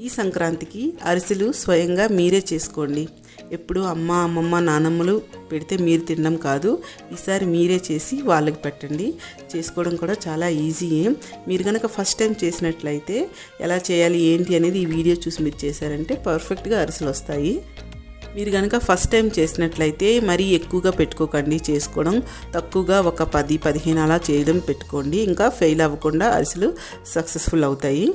ఈ సంక్రాంతికి అరిసెలు స్వయంగా మీరే చేసుకోండి. ఎప్పుడు అమ్మ అమ్మమ్మ నానమ్మలు పెడితే మీరు తినడం కాదు. ఈసారి మీరే చేసి వాళ్ళకి పెట్టండి. చేసుకోవడం కూడా చాలా ఈజీయే మీరు కనుక ఫస్ట్ టైం చేసినట్లయితే ఎలా చేయాలి ఏంటి అనేది ఈ వీడియో చూసి మీరు చేశారంటే పర్ఫెక్ట్గా అరిసెలు వస్తాయి. మీరు కనుక ఫస్ట్ టైం చేసినట్లయితే మరీ ఎక్కువగా పెట్టుకోకండి చేసుకోవడం. తక్కువగా ఒక పది పదిహేను అలా చేయడం పెట్టుకోండి. ఇంకా ఫెయిల్ అవ్వకుండా అరిసెలు సక్సెస్ఫుల్ అవుతాయి.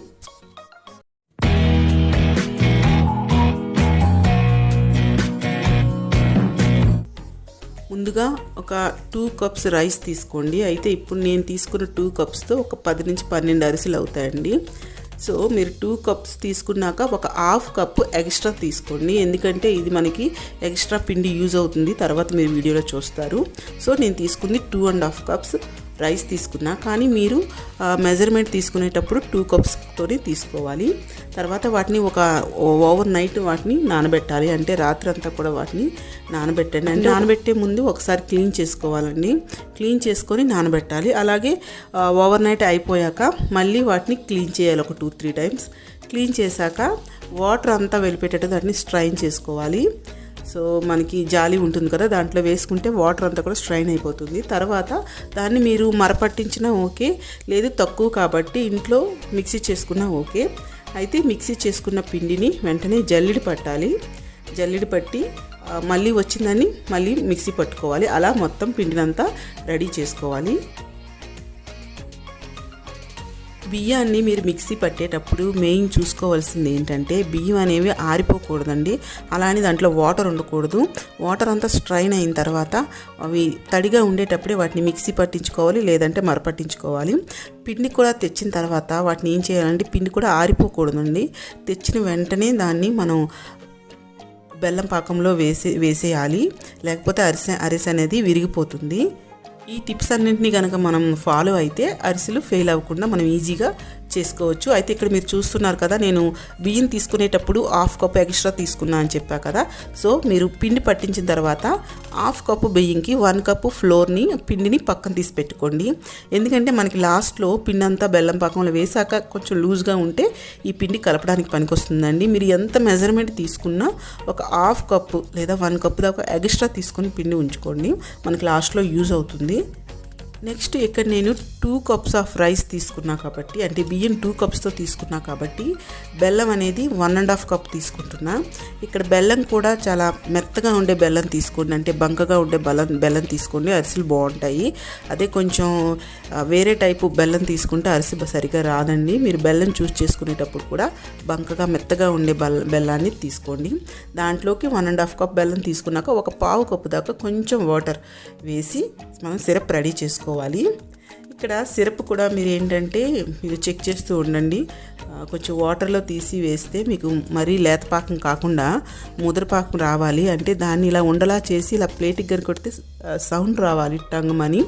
ముందుగా ఒక టూ కప్స్ రైస్ తీసుకోండి. అయితే ఇప్పుడు నేను తీసుకున్న టూ కప్స్తో ఒక పది నుంచి పన్నెండు అరిసెలు అవుతాయండి. సో మీరు టూ కప్స్ తీసుకున్నాక ఒక హాఫ్ కప్ ఎక్స్ట్రా తీసుకోండి. ఎందుకంటే ఇది మనకి ఎక్స్ట్రా పిండి యూజ్ అవుతుంది. తర్వాత మీరు వీడియోలో చూస్తారు. సో నేను తీసుకుంది two and half cups rice తీసుకున్నా కానీ మీరు మెజర్మెంట్ తీసుకునేటప్పుడు టూ కప్స్తోనే తీసుకోవాలి. తర్వాత వాటిని ఒక ఓవర్ నైట్ వాటిని నానబెట్టాలి. అంటే రాత్రి అంతా కూడా వాటిని నానబెట్టండి. అంటే నానబెట్టే ముందు ఒకసారి క్లీన్ చేసుకోవాలండి. క్లీన్ చేసుకొని నానబెట్టాలి. అలాగే ఓవర్ నైట్ అయిపోయాక మళ్ళీ వాటిని క్లీన్ చేయాలి ఒక టూ త్రీ టైమ్స్. క్లీన్ చేశాక వాటర్ అంతా వెళ్ళిపెట్టేటట్టు దాన్ని స్ట్రైన్ చేసుకోవాలి. సో మనకి జాలి ఉంటుంది కదా దాంట్లో వేసుకుంటే వాటర్ అంతా కూడా స్ట్రైన్ అయిపోతుంది. తర్వాత దాన్ని మీరు మరపట్టించినా ఓకే లేదు తక్కువ కాబట్టి ఇంట్లో మిక్సీ చేసుకున్నా ఓకే. అయితే మిక్సీ చేసుకున్న పిండిని వెంటనే జల్లిడి పట్టాలి. జల్లిడి పట్టి మళ్ళీ వచ్చిందని మళ్ళీ మిక్సీ పట్టుకోవాలి. అలా మొత్తం పిండినంతా రెడీ చేసుకోవాలి. బియ్యాన్ని మీరు మిక్సీ పట్టేటప్పుడు మెయిన్ చూసుకోవాల్సింది ఏంటంటే బియ్యం అనేవి ఆరిపోకూడదండి. అలానే దాంట్లో వాటర్ ఉండకూడదు. వాటర్ అంతా స్ట్రైన్ అయిన తర్వాత అవి తడిగా ఉండేటప్పుడే వాటిని మిక్సీ పట్టించుకోవాలి లేదంటే మరపట్టించుకోవాలి. పిండి కూడా తెచ్చిన తర్వాత వాటిని ఏం చేయాలంటే పిండి కూడా ఆరిపోకూడదండి. తెచ్చిన వెంటనే దాన్ని మనం బెల్లం పాకంలో వేసే వేసేయాలి. లేకపోతే అరిసె అరిసె అనేది విరిగిపోతుంది. ఈ టిప్స్ అన్నింటినీ కనుక మనం ఫాలో అయితే అరిసెలు ఫెయిల్ అవ్వకుండా మనం ఈజీగా చేసుకోవచ్చు. అయితే ఇక్కడ మీరు చూస్తున్నారు కదా నేను బియ్యం తీసుకునేటప్పుడు హాఫ్ కప్ ఎక్స్ట్రా తీసుకున్నా అని చెప్పా కదా. సో మీరు పిండి పట్టించిన తర్వాత హాఫ్ కప్పు బియ్యంకి వన్ కప్పు ఫ్లోర్ని పిండిని పక్కన తీసి పెట్టుకోండి. ఎందుకంటే మనకి లాస్ట్లో పిండి అంతా బెల్లం పాకంలో వేసాక కొంచెం లూజ్గా ఉంటే ఈ పిండి కలపడానికి పనికొస్తుందండి. మీరు ఎంత మెజర్మెంట్ తీసుకున్నా ఒక హాఫ్ కప్పు లేదా వన్ కప్పు దాకా ఎక్స్ట్రా తీసుకొని పిండి ఉంచుకోండి. మనకి లాస్ట్లో యూజ్ అవుతుంది. నెక్స్ట్ ఇక్కడ నేను టూ కప్స్ ఆఫ్ రైస్ తీసుకున్నా కాబట్టి అంటే బియ్యం టూ కప్స్తో తీసుకున్నా కాబట్టి బెల్లం అనేది వన్ అండ్ హాఫ్ కప్ తీసుకుంటున్నా. ఇక్కడ బెల్లం కూడా చాలా మెత్తగా ఉండే బెల్లం తీసుకోండి అంటే బంకగా ఉండే బెల్లం బెల్లం తీసుకోండి అరిసెలు బాగుంటాయి. అదే కొంచెం వేరే టైపు బెల్లం తీసుకుంటే అరిసె సరిగా రాదండి. మీరు బెల్లం చూస్ చేసుకునేటప్పుడు కూడా బంకగా మెత్తగా ఉండే బెల్ల బెల్లాన్ని తీసుకోండి. దాంట్లోకి వన్ అండ్ హాఫ్ కప్ బెల్లం తీసుకున్నాక ఒక పావు కప్పు దాకా కొంచెం వాటర్ వేసి మనం సిరప్ రెడీ చేసుకోవాలి. చేసుకోవాలి ఇక్కడ సిరప్ కూడా మీరు ఏంటంటే మీరు చెక్ చేస్తూ ఉండండి. కొంచెం వాటర్లో తీసి వేస్తే మీకు మరీ లేతపాకం కాకుండా ముదరపాకం రావాలి. అంటే దాన్ని ఇలా ఉండలా చేసి ఇలా ప్లేట్కి కనుక కొడితే సౌండ్ రావాలి టంగమని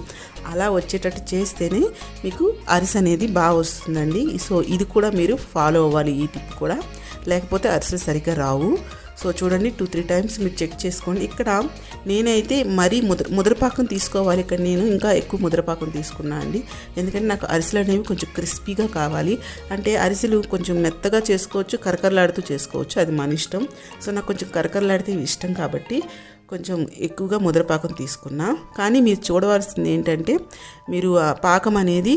అలా వచ్చేటట్టు చేస్తేనే మీకు అరిసె అనేది బాగా వస్తుందండి. సో ఇది కూడా మీరు ఫాలో అవ్వాలి ఈ టిప్ కూడా. లేకపోతే అరిసెలు సరిగ్గా రావు. సో చూడండి టూ త్రీ టైమ్స్ మీరు చెక్ చేసుకోండి. ఇక్కడ నేనైతే మరీ ముద్ర ముద్రపాకం తీసుకోవాలి. ఇక్కడ నేను ఇంకా ఎక్కువ ముద్రపాకం తీసుకున్నా అండి. ఎందుకంటే నాకు అరిసెలు అనేవి కొంచెం క్రిస్పీగా కావాలి. అంటే అరిసెలు కొంచెం మెత్తగా చేసుకోవచ్చు కరకరలాడుతూ చేసుకోవచ్చు. అది మన ఇష్టం. సో నాకు కొంచెం కరకరలాడితే ఇష్టం కాబట్టి కొంచెం ఎక్కువగా ముద్రపాకం తీసుకున్నా. కానీ మీరు చూడవలసింది ఏంటంటే మీరు ఆ పాకం అనేది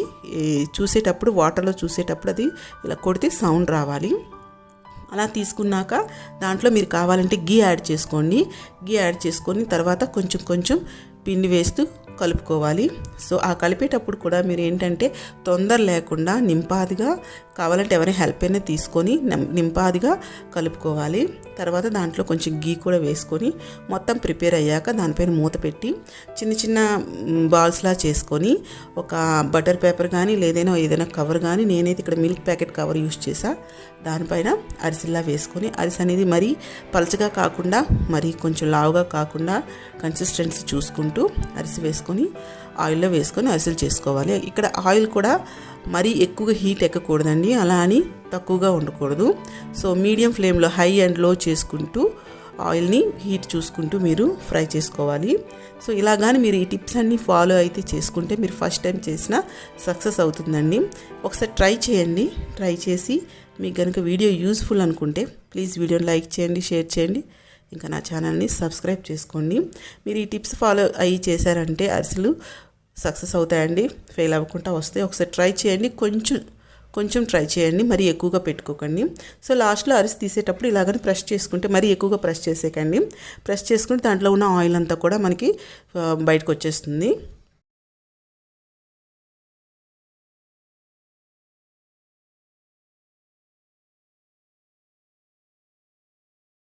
చూసేటప్పుడు వాటర్లో చూసేటప్పుడు అది ఇలా కొడితే సౌండ్ రావాలి. అలా తీసుకున్నాక దాంట్లో మీరు కావాలంటే గీ యాడ్ చేసుకోండి. గీ యాడ్ చేసుకొని తర్వాత కొంచెం కొంచెం పిండి వేస్తూ కలుపుకోవాలి. సో ఆ కలిపేటప్పుడు కూడా మీరు ఏంటంటే తొందర లేకుండా నింపాదిగా కావాలంటే ఎవరైనా హెల్ప్ అయినా తీసుకొని నింపాదిగా కలుపుకోవాలి. తర్వాత దాంట్లో కొంచెం గీ కూడా వేసుకొని మొత్తం ప్రిపేర్ అయ్యాక దానిపైన మూత పెట్టి చిన్న చిన్న బాల్స్లా చేసుకొని ఒక బటర్ పేపర్ కానీ లేదైనా ఏదైనా కవర్ కానీ నేనైతే ఇక్కడ మిల్క్ ప్యాకెట్ కవర్ యూస్ చేసా దానిపైన అరిసెల్లా వేసుకొని అరిసె అనేది మరీ పలచగా కాకుండా మరీ కొంచెం లావుగా కాకుండా కన్సిస్టెన్సీ చూసుకుంటూ అరిసె వేసుకొని ఆయిల్లో వేసుకొని అరిసెలు చేసుకోవాలి. ఇక్కడ ఆయిల్ కూడా మరీ ఎక్కువగా హీట్ ఎక్కకూడదండి. అలా అని తక్కువగా ఉండకూడదు. సో మీడియం ఫ్లేమ్లో హై అండ్లో చేసుకుంటూ ఆయిల్ని హీట్ చూసుకుంటూ మీరు ఫ్రై చేసుకోవాలి. సో ఇలా కానీ మీరు ఈ టిప్స్ అన్నీ ఫాలో అయితే చేసుకుంటే మీరు ఫస్ట్ టైం చేసిన సక్సెస్ అవుతుందండి. ఒకసారి ట్రై చేయండి. ట్రై చేసి మీకు కనుక వీడియో యూస్ఫుల్ అనుకుంటే ప్లీజ్ వీడియోని లైక్ చేయండి షేర్ చేయండి. ఇంకా నా ఛానల్ని సబ్స్క్రైబ్ చేసుకోండి. మీరు ఈ టిప్స్ ఫాలో అయ్యి చేశారంటే అరిసెలు సక్సెస్ అవుతాయండి. ఫెయిల్ అవ్వకుండా వస్తాయి ఒకసారి ట్రై చేయండి. కొంచెం కొంచెం ట్రై చేయండి. మరీ ఎక్కువగా పెట్టుకోకండి. సో లాస్ట్లో అరిసి తీసేటప్పుడు ఇలాగని ప్రెస్ చేసుకుంటే మరీ ఎక్కువగా ప్రెస్ చేసేకండి ప్రెస్ చేసుకుంటే దాంట్లో ఉన్న ఆయిల్ అంతా కూడా మనకి బయటకు వచ్చేస్తుంది.